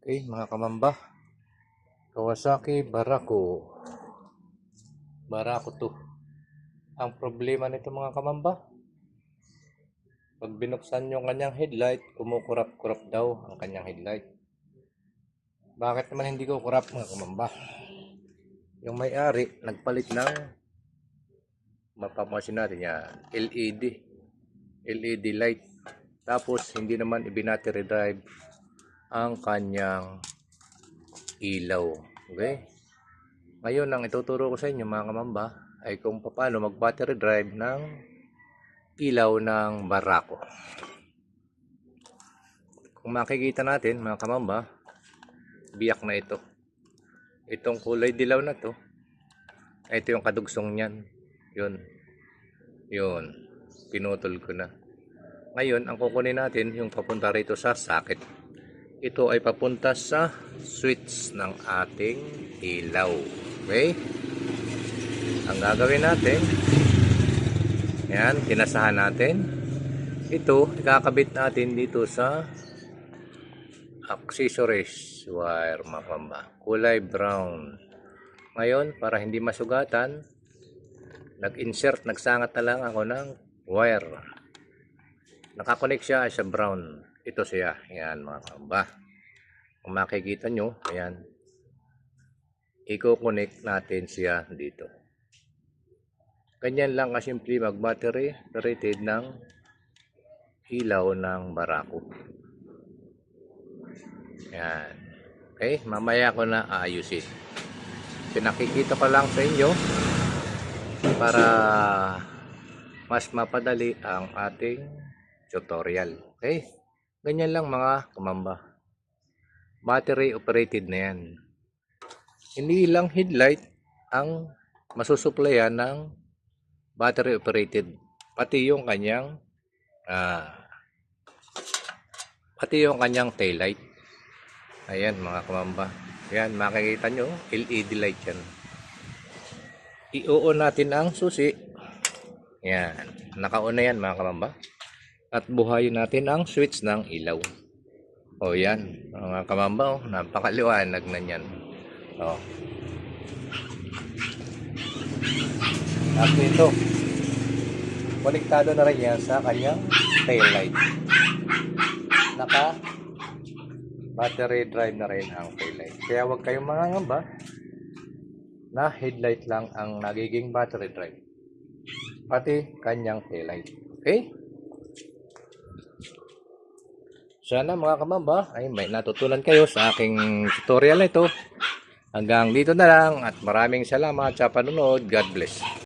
Okay, mga kamamba. Kawasaki Barako. Barako to. Ang problema nito mga kamamba, pag binuksan yung kanyang headlight, kumukurap-kurap daw ang kanyang headlight. Bakit naman hindi ko kurap mga kamamba? Yung may-ari, nagpalit ng mapapansin natin yan, LED. LED light. Tapos, hindi naman ibinattery drive ang kanyang ilaw. Okay? Ngayon, ang ituturo ko sa inyo mga kamamba ay kung paano mag-battery drive ng ilaw ng barako. Kung makikita natin mga kamamba, biyak na ito. Itong kulay dilaw na to, ito yung kadugsong niyan. Yun. Yun. Pinutol ko na. Ngayon, ang kukunin natin yung papunta rito sa socket. Ito ay papunta sa switch ng ating ilaw. Okay? Ang gagawin natin, yan, tinasahan natin. Ito, ikakabit natin dito sa accessories wire mapamba. Kulay brown. Ngayon, para hindi masugatan, nag-insert, nagsangat na lang ako ng wire. Nakakonect siya sa brown. Ito siya. Yan mga kamba. Kung makikita nyo, ayan. Iko-connect natin siya dito. Ganyan lang kasimple mag-battery rated ng ilaw ng barako. Yan. Okay, mamaya ko na aayusin. Pinakikita ko lang sa inyo para mas mapadali ang ating tutorial. Okay? Ganyan lang mga kumamba. Battery operated na yan. Hindi lang headlight ang masusuplayan ng battery operated. Pati yung kanyang ah, pati yung kanyang taillight. Ayan mga kumamba. Ayan, makikita nyo, LED light yan. I-on natin ang susi. Yan. Naka-on na yan mga kamamba. At buhayin natin ang switch ng ilaw. O yan. Mga kamamba, oh, napakaliwanag na yan. O. At ito. Konektado na rin yan sa kanyang tail light. Naka battery drive na rin ang tail light. Kaya huwag kayong mangangamba na headlight lang ang nagiging battery drive. Pati kanyang taillight. Okay? Sana mga kamamba ay may natutunan kayo sa aking tutorial na ito. Hanggang dito na lang at maraming salamat sa panunod. God bless.